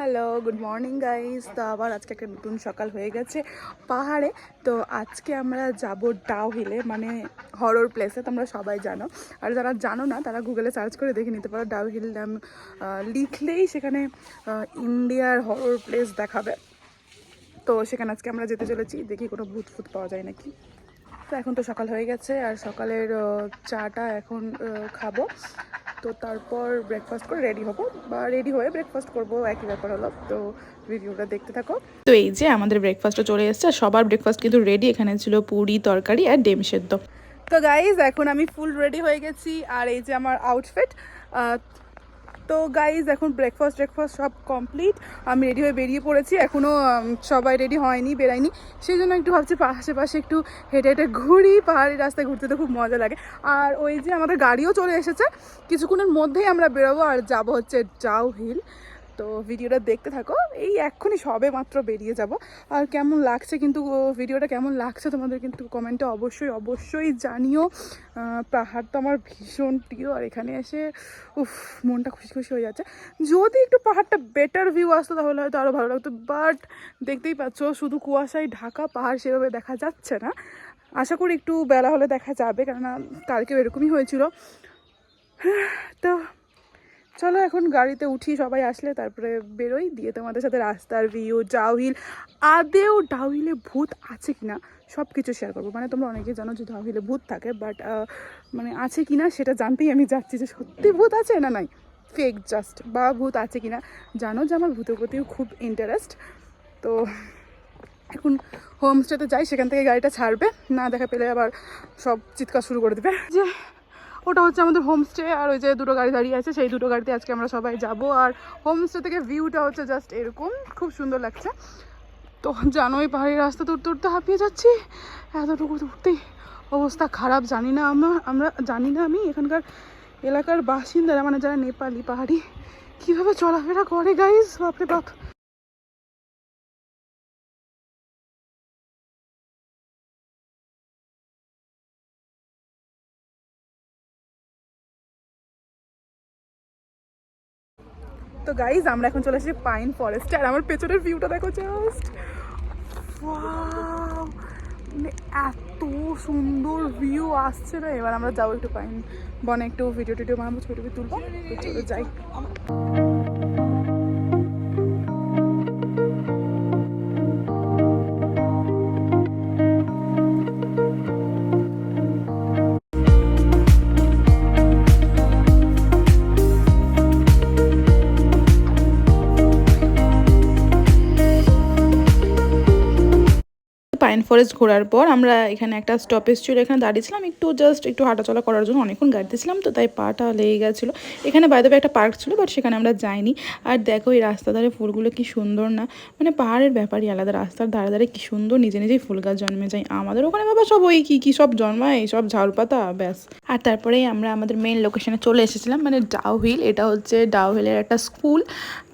Hello good morning guys তো আবার আজকে একটা নতুন সকাল হয়ে গেছে পাহাড়ে। তো আজকে আমরা যাব ডাউ হিলে মানে হরর প্লেসে তোমরা সবাই জানো। আর যারা জানো না, তারা গুগলে সার্চ করে দেখে নিতে পারো। ডাউ হিল নাম লিখলেই সেখানে ইন্ডিয়ার হরর প্লেস দেখাবে। তো সেখানে আজকে আমরা যেতে চলেছি। দেখি কোনো ভূত ফুত পাওয়া যায় নাকি। তো এখন তো সকাল হয়ে গেছে, আর সকালের চাটা এখন খাব। তো তারপর ব্রেকফাস্ট করে রেডি হব বা রেডি হয়ে ব্রেকফাস্ট করব একই ব্যাপার হলো। তো ভিডিওটা দেখতে থাকো। তো এই যে আমাদের ব্রেকফাস্টও চলে এসছে আর সবার ব্রেকফাস্ট কিন্তু রেডি এখানে ছিল পুরি তরকারি আর ডিম সেদ্ধ। তো গাইজ এখন আমি ফুল রেডি হয়ে গেছি। আর এই যে আমার আউটফিট তো গাইজ এখন ব্রেকফাস্ট ব্রেকফাস্ট সব কমপ্লিট আমি রেডি হয়ে বেরিয়ে পড়েছি। এখনও সবাই রেডি হয়নি, বেরায়নি। সেই জন্য একটু ভাবছি আশেপাশে একটু হেঁটে হেঁটে ঘুরি, পাহাড়ি রাস্তায় ঘুরতে তো খুব মজা লাগে। আর ওই যে আমাদের গাড়িও চলে এসেছে। কিছুক্ষণের মধ্যেই আমরা বেরোবো আর যাব হচ্ছে জাউ হিল তো ভিডিওটা দেখতে থাকো। এই এক্ষুনি সবে মাত্র বেরিয়ে যাব। আর কেমন লাগছে কিন্তু ভিডিওটা কেমন লাগছে তোমাদের কিন্তু কমেন্টে অবশ্যই অবশ্যই জানিও। পাহাড় তো আমার ভীষণ প্রিয়, আর এখানে এসে, উফ, মনটা খুশি খুশি হয়ে যাচ্ছে। যদি একটু পাহাড়টা বেটার ভিউ আসতো তাহলে হয়তো আরও ভালো লাগতো বাট দেখতেই পাচ্ছ, শুধু কুয়াশায় ঢাকা, পাহাড় সেভাবে দেখা যাচ্ছে না। আশা করি একটু বেলা হলে দেখা যাবে, কেননা কালকেও এরকমই হয়েছিল। চলো এখন গাড়িতে উঠি, সবাই আসলে তারপরে বেরোই, দিয়ে তোমাদের সাথে রাস্তার ভিউ ডাউহিল আদেও ডাউহিলে ভূত আছে কিনা সব কিছু শেয়ার করব। মানে তোমরা অনেকেই জানো যে ডাউহিলে ভূত থাকে বাট মানে আছে কিনা সেটা জানতেই আমি যাচ্ছি যে সত্যি ভূত আছে না নাই। ফেক জাস্ট বা ভূত আছে কিনা, জানো যে আমার ভূতের প্রতিও খুব ইন্টারেস্ট তো এখন হোমস্টেতে যাই, সেখান থেকে গাড়িটা ছাড়বে, না দেখা পেলে আবার সব চিৎকার শুরু করে দেবে। যে ওটা হচ্ছে আমাদের হোমস্টে আর ওই যে দুটো গাড়ি দাঁড়িয়ে আছে, সেই দুটো গাড়িতে আজকে আমরা সবাই যাব। আর হোমস্টে থেকে ভিউটা হচ্ছে জাস্ট এরকম, খুব সুন্দর লাগছে। তো জানোই পাহাড়ি রাস্তা তো উঠতে হাঁপিয়ে যাচ্ছি। এতটুকু উঠতেই অবস্থা খারাপ, জানি না আমরা আমরা জানি না আমি, এখানকার এলাকার বাসিন্দারা মানে যারা নেপালি পাহাড়ি, কীভাবে চলাফেরা করে গাইজ বাপরে বাপ। তো গাইজ আমরা এখন চলে এসেছি পাইন ফরেস্টে আর আমার পেছনের ভিউটা দেখো জাস্ট মানে এত সুন্দর ভিউ আসছে না? এবার আমরা যাব একটু পাইন বনে, একটু ভিডিও টিডিও বানাবো ছবি টবি তুলবো চলে যাই। পাইন ফরেস্ট ঘোরার পর আমরা এখানে একটা স্টপেজ ছিল, এখানে দাঁড়িয়েছিলাম, একটু জাস্ট একটু হাঁটাচলা করার জন্য অনেকক্ষণ গাড়ি দিয়েছিলাম তো তাই পাটা লেগে গেছিল। এখানে বাইরে একটা পার্ক ছিল বাট সেখানে আমরা যাইনি। আর দেখো এই রাস্তা ধারে ফুলগুলো কি সুন্দর না মানে পাহাড়ের ব্যাপারই আলাদা, রাস্তার ধারে ধারে কি সুন্দর, নিজে নিজেই ফুল গাছ জন্মে যায়। আমাদের ওখানে বাবা সব ওই কী কী সব জন্মায়, সব ঝাড়পাতা, ব্যাস। আর তারপরেই আমরা আমাদের মেন লোকেশনে চলে এসেছিলাম মানে ডাউ হিল এটা হচ্ছে ডাউ হিলের একটা স্কুল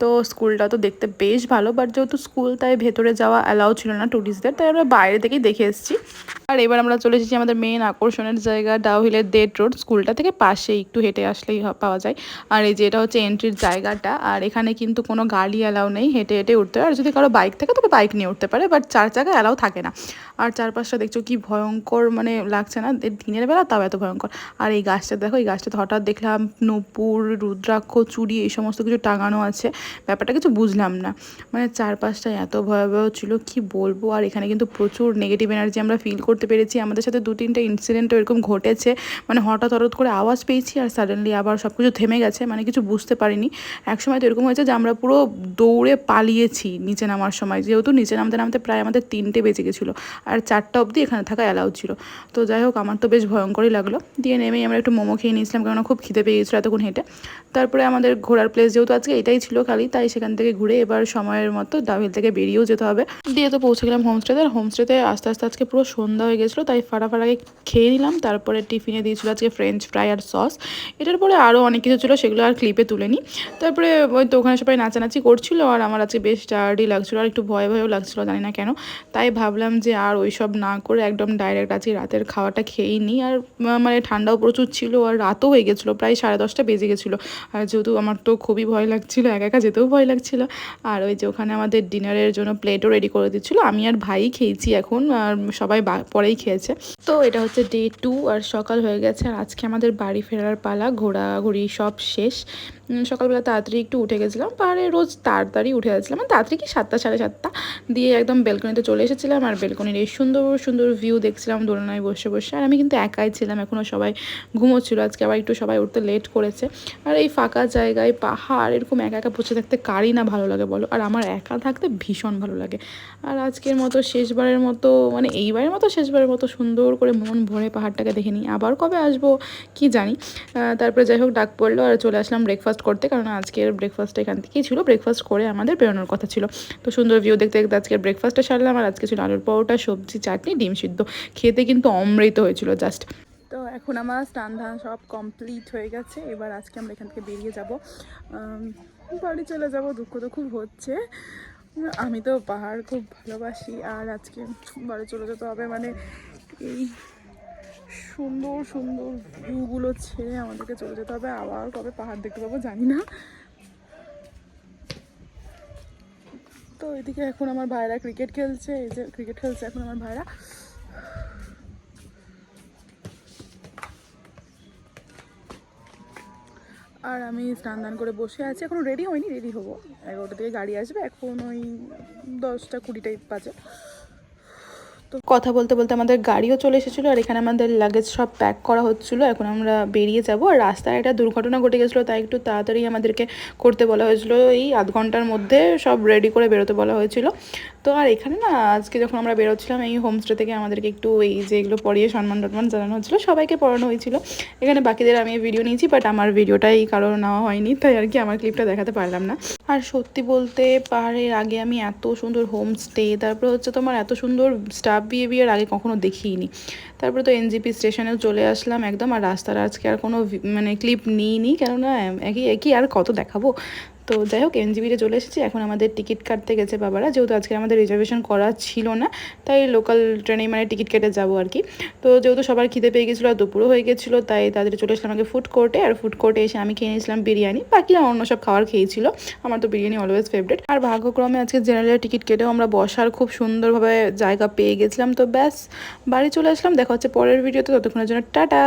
তো স্কুলটা তো দেখতে বেশ ভালো বাট যেহেতু স্কুল তাই ভেতরে যাওয়া অ্যালাউ ছিল না ট্যুরিস্টদের তাই আমরা বাইরে থেকেই দেখে এসেছি। আর এবার আমরা চলে এসেছি আমাদের মেন আকর্ষণের জায়গা ডাউ হিলের ডেট রোড স্কুলটা থেকে পাশে একটু হেঁটে আসলেই পাওয়া যায়। আর এই যে এটা হচ্ছে এন্ট্রির জায়গাটা, আর এখানে কিন্তু কোনো গাড়ি অ্যালাউ নেই, হেঁটে হেঁটে উঠতে আর যদি কারও বাইক থাকে তবে বাইক নিয়ে উঠতে পারে বাট চার চাকা অ্যালাউ থাকে না। আর চারপাশটা দেখছ কি ভয়ঙ্কর মানে লাগছে না? দিনের বেলা তাও এত ভয়ঙ্কর। আর এই গাছটা দেখো, এই গাছটাতে হঠাৎ দেখলাম নূপুর, রুদ্রাক্ষ চুড়ি এই সমস্ত কিছু টাঙানো আছে। ব্যাপারটা কিছু বুঝলাম না। মানে চারপাশটা এত ভয়াবহ ছিল, কি বলব? আর এখানে কিন্তু প্রচুর নেগেটিভ এনার্জি আমরা ফিল করতে পেরেছি। আমাদের সাথে দু তিনটে ইনসিডেন্ট এরকম ঘটেছে। মানে হঠাৎ হঠাৎ করে আওয়াজ পেয়েছি আর সাডেনলি আবার সব কিছু থেমে গেছে। মানে কিছু বুঝতে পারিনি। একসময় তো এরকম হয়েছে যে আমরা পুরো দৌড়ে পালিয়েছি নিচে নামার সময়। যেহেতু নিচে নামতে নামতে প্রায় আমাদের তিনটে বেজে গেছিল। আর চারটা অবধি এখানে থাকা অ্যালাউ ছিল। তো যাই হোক, আমার তো বেশ ভয়ঙ্করই লাগল। দিয়ে নেমেই আমরা একটু মোমো খেয়ে নিয়েছিলাম, কেননা খুব খিদে পেয়ে গেছিল এতক্ষণ হেঁটে। তারপরে আমাদের ঘোরার প্লেস যেহেতু আজকে এটাই ছিল খালি, তাই সেখান থেকে ঘুরে এবার সময়ের মতো ডাউহিল থেকে বেরিয়েও যেতে হবে। দিয়ে তো পৌঁছে গেলাম হোমস্টেতে আর হোমস্টে হোমস্টেতে আস্তে আস্তে আজকে পুরো সন্ধ্যা হয়ে গেছিল, তাই ফাটাফাটাকে খেয়ে নিলাম, তারপরে টিফিনে দিয়েছিলো আজকে ফ্রেঞ্চ ফ্রাই আর সস এটার পরে আরও অনেক কিছু ছিল, সেগুলো আর ক্লিপে তুলে নিই তারপরে ওই তো ওখানে সবাই নাচানাচি করছিল, আর আমার আজকে বেশ টায়ার্ডই লাগছিল, আর একটু ভয় ভয়ও লাগছিল, জানি না কেন। তাই ভাবলাম যে আর ওইসব না করে একদম ডাইরেক্ট আজকে রাতের খাওয়াটা খেয়েই নিই। আর মানে ঠান্ডাও প্রচুর ছিল আর রাতও হয়ে গেছিল, প্রায় সাড়ে দশটা বেজে গেছিল। আর যেহেতু আমার তো খুবই ভয় লাগছিল, একা একা যেতেও ভয় লাগছিল। আর ওই যে ওখানে আমাদের ডিনারের জন্য প্লেটও রেডি করে দিচ্ছিল। আমি আর ভাই খেয়েছি এখন, আর সবাই পরেই খেয়েছে। তো এটা হচ্ছে ডে টু আর সকাল হয়ে গেছে। আর আজকে আমাদের বাড়ি ফেরার পালা, ঘোরাঘুরি সব শেষ। সকালবেলা তাড়াতাড়ি একটু উঠে গেছিলাম, পাহাড়ে রোজ তাড়াতাড়ি উঠে যাচ্ছিলাম মানে তাড়াতাড়ি কি সাতটা, সাড়ে সাতটা দিয়ে একদম বেলকনিতে চলে এসেছিলাম আর বেলকনির এই সুন্দর সুন্দর ভিউ দেখছিলাম দোলনায় বসে বসে। আর আমি কিন্তু একাই ছিলাম এখনও সবাই ঘুমোচ্ছিল। আজকে আবার একটু সবাই উঠতে লেট করেছে। আর এই ফাঁকা জায়গায় পাহাড়, এরকম একা একা বসে থাকতে কারই না ভালো লাগে বলো? আর আমার একা থাকতে ভীষণ ভালো লাগে। আর আজকের মতো শেষবারের মতো মানে এইবারের মতো, শেষবারের মতো সুন্দর করে মন ভরে পাহাড়টাকে দেখে নিই। আবার কবে আসব কি জানি? তারপরে যাই হোক, ডাক পড়ল আর চলে আসলাম ব্রেকফাস্ট করতে, কারণ আজকের ব্রেকফাস্ট এখান থেকেই ছিল। ব্রেকফাস্ট করে আমাদের বেরোনোর কথা ছিল। তো সুন্দর ভিউ দেখতে দেখতে আজকের ব্রেকফাস্টটা সারলাম, আর আজকে ছিল আলুর পরোটা, সবজি, চাটনি, ডিম সিদ্ধ। খেতে কিন্তু অমৃত হয়েছিল জাস্ট তো এখন আমার স্নান ধান সব কমপ্লিট হয়ে গেছে। এবার আজকে আমরা এখান থেকে বেরিয়ে যাব। বাড়ি চলে যাব, দুঃখ তো খুব হচ্ছে। আমি তো পাহাড় খুব ভালোবাসি, আর আজকে বাড়ি চলে যেতে হবে মানে এই সুন্দর সুন্দর ভিউগুলো ছেড়ে আমাদেরকে চলে যেতে হবে। আবার কবে পাহাড় দেখতে পাবো জানি না। তো এদিকে এখন আমার ভাইরা ক্রিকেট খেলছে, এই যে ক্রিকেট খেলছে এখন আমার ভাইরা। আর আমি স্নান দান করে বসে আছি। এখনও রেডি হয়নি রেডি হব। এগারোটা থেকে গাড়ি আসবে, এখন ওই দশটা কুড়ি টাইপ বাজে। তো কথা বলতে বলতে আমাদের গাড়িও চলে এসেছিল আর এখানে আমাদের লাগেজ সব প্যাক করা হচ্ছিল। এখন আমরা বেরিয়ে যাব আর রাস্তায় একটা দুর্ঘটনা ঘটে গেছিল, তাই একটু তাড়াতাড়ি আমাদেরকে করতে বলা হয়েছিল। এই আধ ঘণ্টার মধ্যে সব রেডি করে বেরোতে বলা হয়েছিল। তো আর এখানে না, আজকে যখন আমরা বেরোচ্ছিলাম, এই হোমস্টে থেকে আমাদেরকে একটু এই যে এগুলো পড়িয়ে সম্মান টম্মান জানানো হচ্ছিল, সবাইকে পড়ানো হয়েছিল। এখানে বাকিদের আমি ভিডিও নিয়েছি বাট আমার ভিডিওটাই কারও নেওয়া হয়নি, তাই আর কি আমার ক্লিপটা দেখাতে পারলাম না। আর সত্যি বলতে পাহাড়ের আগে আমি এত সুন্দর হোমস্টে তারপরে হচ্ছে তোমার এত সুন্দর স্টাফ বিহেভিয়ার আগে কখনো দেখিনি। তারপরে তো এনজিপি স্টেশনেও চলে আসলাম একদম, আর রাস্তার আজকে আর কোনো মানে ক্লিপ নিইনি, কেননা একই একই আর কত দেখাবো? তো যাই হোক, এনজিবিতে চলে এসেছি। এখন আমাদের টিকিট কাটতে গেছে বাবারা। যেহেতু আজকে আমাদের রিজার্ভেশন করা ছিল না, তাই লোকাল ট্রেনেই মানে টিকিট কেটে যাব আর কি। তো যেহেতু সবার খিদে পেয়ে গেছিল আর দুপুরও হয়ে গেছিল, তাই তাদের চলে আসলাম আগে ফুড কোর্টে আর ফুড কোর্টে এসে আমি খেয়ে নিয়েছিলাম বিরিয়ানি। বাকিরা অন্য সব খাবার খেয়েছিল। আমার তো বিরিয়ানি অলওয়েজ ফেভারিট আর ভাগ্যক্রমে আজকে জেনারেলের টিকিট কেটেও আমরা বসার খুব সুন্দরভাবে জায়গা পেয়ে গেছিলাম। তো ব্যাস, বাড়ি চলে আসলাম। দেখা হচ্ছে পরের ভিডিওতে ততক্ষণের জন্য টাটা!